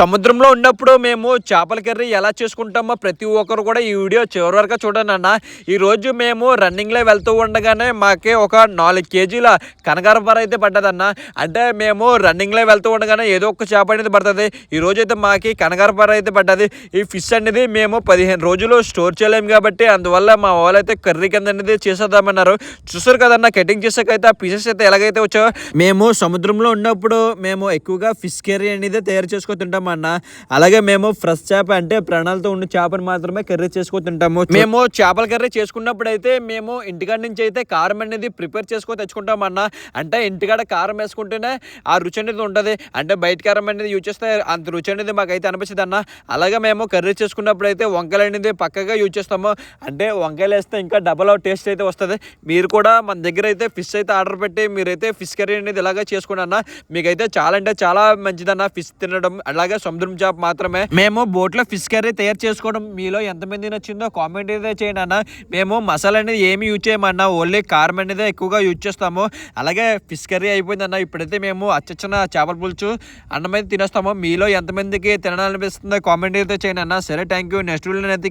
సముద్రంలో ఉన్నప్పుడు మేము చేపల కర్రీ ఎలా చేసుకుంటామో ప్రతి ఒక్కరు కూడా ఈ వీడియో చివరి వరకు చూడండి అన్న. ఈ రోజు మేము రన్నింగ్లో వెళ్తూ ఉండగానే మాకే ఒక నాలుగు కేజీల కనకారపార అయితే పడ్డదన్న అంటే మేము రన్నింగ్లో వెళ్తూ ఉండగానే ఏదో ఒక చేప అనేది పడుతుంది. ఈ రోజు అయితే మాకి కనకారపార అయితే పడ్డది. ఈ ఫిష్ అనేది మేము పదిహేను రోజులు స్టోర్ చేయలేము కాబట్టి అందువల్ల మా వాళ్ళు అయితే కర్రీ కింద అనేది చేసేద్దామన్నారు. చూసారు కదన్న కటింగ్ చేసాకైతే ఆ పీసెస్ అయితే ఎలాగైతే వచ్చాయో. మేము సముద్రంలో ఉన్నప్పుడు మేము ఎక్కువగా ఫిష్ కర్రీ అనేది తయారు చేసుకుంటుంటాం తింటామన్నా అన్న అలాగే మేము ఫ్రెష్ చేప అంటే ప్రాణాలతో ఉన్న చేపను మాత్రమే కర్రీ చేసుకొని తింటాము. మేము చేపల కర్రీ చేసుకున్నప్పుడు అయితే మేము ఇంటికాడ నుంచి అయితే కారం అనేది ప్రిపేర్ చేసుకొని తెచ్చుకుంటామన్నా అంటే ఇంటికాడ కారం వేసుకుంటేనే ఆ రుచి అనేది ఉంటుంది. అంటే బయట కారం అనేది యూజ్ చేస్తే అంత రుచి అనేది మాకైతే అనిపిస్తుంది అన్న. అలాగే మేము కర్రీ చేసుకున్నప్పుడు అయితే వంకాయలు అనేది పక్కగా యూజ్ చేస్తాము. అంటే వంకాయలు వేస్తే ఇంకా డబల్ టేస్ట్ అయితే వస్తుంది. మీరు కూడా మన దగ్గర అయితే ఫిష్ అయితే ఆర్డర్ పెట్టి మీరైతే ఫిష్ కర్రీ అనేది ఇలాగే చేసుకోండి అన్న. మీకైతే చాలా అంటే చాలా మంచిదన్న. ఫిష్ తినడం అలాగే సముద్రం చేప మాత్రమే. మేము బోట్లో ఫిష్ కర్రీ తయారు చేసుకోవడం మీలో ఎంతమంది నచ్చిందో కామెంట్ అయితే చేయండి అన్న. మేము మసాలా అనేది ఏమి యూజ్ చేయమన్నా ఓన్లీ కారం అనేది ఎక్కువగా యూజ్ చేస్తాము. అలాగే ఫిష్ కర్రీ అయిపోయింది అన్న. ఇప్పుడైతే మేము అచ్చచ్చిన చేపల పులుసు అన్నం అయితే తినేస్తాము. మీలో ఎంతమందికి తినాలనిపిస్తుందో కామెంట్ అయితే చేయండి అన్న. సరే థ్యాంక్ యూ నెక్స్ట్ వీడియో అయితే